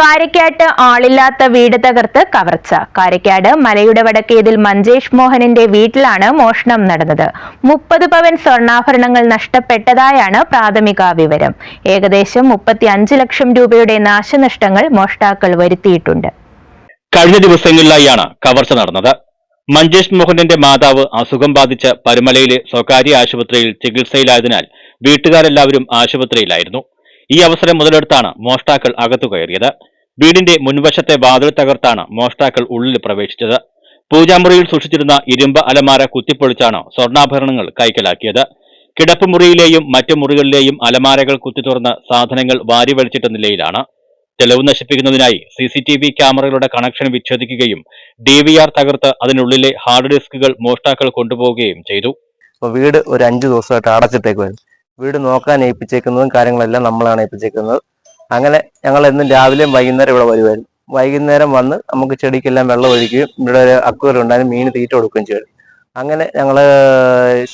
കാരക്കാട്ട് ആളില്ലാത്ത വീട് തകർത്ത് കവർച്ച. കാരക്കാട് മലയുടെ വടക്കേതിൽ മഞ്ജേഷ് മോഹനിന്റെ വീട്ടിലാണ് മോഷണം നടന്നത്. മുപ്പത് പവൻ സ്വർണാഭരണങ്ങൾ നഷ്ടപ്പെട്ടതായാണ് പ്രാഥമിക വിവരം. ഏകദേശം മുപ്പത്തി അഞ്ച് ലക്ഷം രൂപയുടെ നാശനഷ്ടങ്ങൾ മോഷ്ടാക്കൾ വരുത്തിയിട്ടുണ്ട്. കഴിഞ്ഞ ദിവസങ്ങളിലായാണ് കവർച്ച നടന്നത്. മഞ്ജേഷ് മോഹനന്റെ മാതാവ് അസുഖം ബാധിച്ച് പരുമലയിലെ സ്വകാര്യ ആശുപത്രിയിൽ ചികിത്സയിലായതിനാൽ വീട്ടുകാരെല്ലാവരും ആശുപത്രിയിലായിരുന്നു. ഈ അവസരം മുതലെടുത്താണ് മോഷ്ടാക്കൾ അകത്തു കയറിയത് വീടിന്റെ മുൻവശത്തെ വാതിൽ തകർത്താണ് മോഷ്ടാക്കൾ ഉള്ളിൽ പ്രവേശിച്ചത്. പൂജാമുറിയിൽ സൂക്ഷിച്ചിരുന്ന ഇരുമ്പ് അലമാര കുത്തിപ്പൊളിച്ചാണ് സ്വർണാഭരണങ്ങൾ കൈക്കലാക്കിയത്. കിടപ്പുമുറിയിലെയും മറ്റു മുറികളിലെയും അലമാരകൾ കുത്തി തുറന്ന് സാധനങ്ങൾ വാരി വലിച്ചിട്ട നിലയിലാണ്. തെളിവ് നശിപ്പിക്കുന്നതിനായി സി സി ടി വി ക്യാമറകളുടെ കണക്ഷൻ വിച്ഛേദിക്കുകയും ഡി വി ആർ തകർത്ത് അതിനുള്ളിലെ ഹാർഡ് ഡിസ്കുകൾ മോഷ്ടാക്കൾ കൊണ്ടുപോവുകയും ചെയ്തു. വീട് ഒരു അഞ്ച് ദിവസമായിട്ട് അടച്ചിട്ടേക്കുമായിരുന്നു വീട് നോക്കാൻ ഏൽപ്പിച്ചേക്കുന്നതും കാര്യങ്ങളെല്ലാം നമ്മളാണ് ഏൽപ്പിച്ചേക്കുന്നത്. അങ്ങനെ ഞങ്ങൾ എന്നും രാവിലെയും വൈകുന്നേരം ഇവിടെ വരുമായിരുന്നു വൈകുന്നേരം വന്ന് നമുക്ക് ചെടിക്കെല്ലാം വെള്ളം ഒഴിക്കുകയും ഇവിടെ ഒരു അക്വറി ഉണ്ടായിരുന്നു മീൻ തീറ്റ കൊടുക്കുകയും ചെയ്തു. അങ്ങനെ ഞങ്ങൾ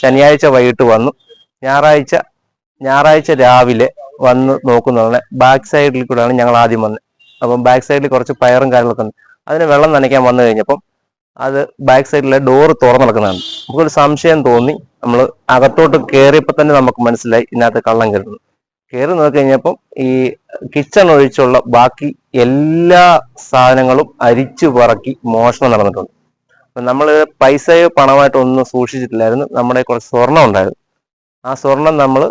ശനിയാഴ്ച വൈകിട്ട് വന്നു. ഞായറാഴ്ച ഞായറാഴ്ച രാവിലെ വന്ന് നോക്കുന്നതാണ്. ബാക്ക് സൈഡിൽ കൂടെയാണ് ഞങ്ങൾ ആദ്യം വന്നത്. അപ്പം ബാക്ക് സൈഡിൽ കുറച്ച് പയറും കാര്യങ്ങളൊക്കെ ഉണ്ട്. അതിന് വെള്ളം നനയ്ക്കാൻ വന്നു കഴിഞ്ഞപ്പം അത് ബാക്ക് സൈഡിലെ ഡോറ് തുറന്നു നടക്കുന്നതാണ്. നമുക്കൊരു സംശയം തോന്നി. നമ്മൾ അകത്തോട്ട് കയറിയപ്പോൾ തന്നെ നമുക്ക് മനസ്സിലായി ഇതിനകത്ത് കള്ളം കയറുന്നു. കയറി നോക്കി കഴിഞ്ഞപ്പം ഈ കിച്ചൺ ഒഴിച്ചുള്ള ബാക്കി എല്ലാ സാധനങ്ങളും അരിച്ചു പറക്കി മോഷണം നടന്നിട്ടുണ്ട്. നമ്മൾ പൈസയോ പണമായിട്ടോ ഒന്നും സൂക്ഷിച്ചിട്ടില്ലായിരുന്നു. നമ്മുടെ കുറച്ച് സ്വർണം ഉണ്ടായിരുന്നു. ആ സ്വർണം നമ്മൾ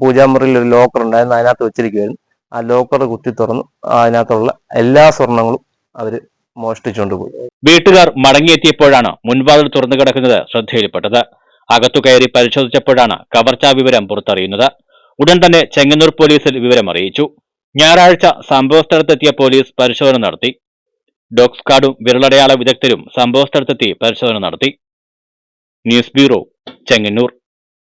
പൂജാമുറിയിൽ ഒരു ലോക്കർ ഉണ്ടായിരുന്നു. അതിനകത്ത് വെച്ചിരിക്കുമായിരുന്നു ആ ലോക്കർ കുത്തി തുറന്നു. അതിനകത്തുള്ള എല്ലാ സ്വർണങ്ങളും അവർ മോഷ്ടിച്ചുകൊണ്ട് പോയി. വീട്ടുകാർ മടങ്ങിയെത്തിയപ്പോഴാണ് മുൻവാതിൽ തുറന്നു കിടക്കുന്നത് ശ്രദ്ധയിൽപ്പെട്ടത്. അകത്തു കയറി പരിശോധിച്ചപ്പോഴാണ് കവർച്ചാ വിവരം പുറത്തറിയുന്നത്. ഉടൻ തന്നെ ചെങ്ങന്നൂർ പോലീസിൽ വിവരം അറിയിച്ചു. ഞായറാഴ്ച സംഭവസ്ഥലത്തെത്തിയ പോലീസ് പരിശോധന നടത്തി. ഡോഗ് കാർഡും വിരലടയാള വിദഗ്ധരും സംഭവസ്ഥലത്തെത്തി പരിശോധന നടത്തി. News bureau Chengannur.